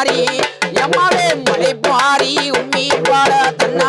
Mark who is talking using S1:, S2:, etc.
S1: பாரி எம்மாவே மலை பாரி உம்மி பாட தன்னா.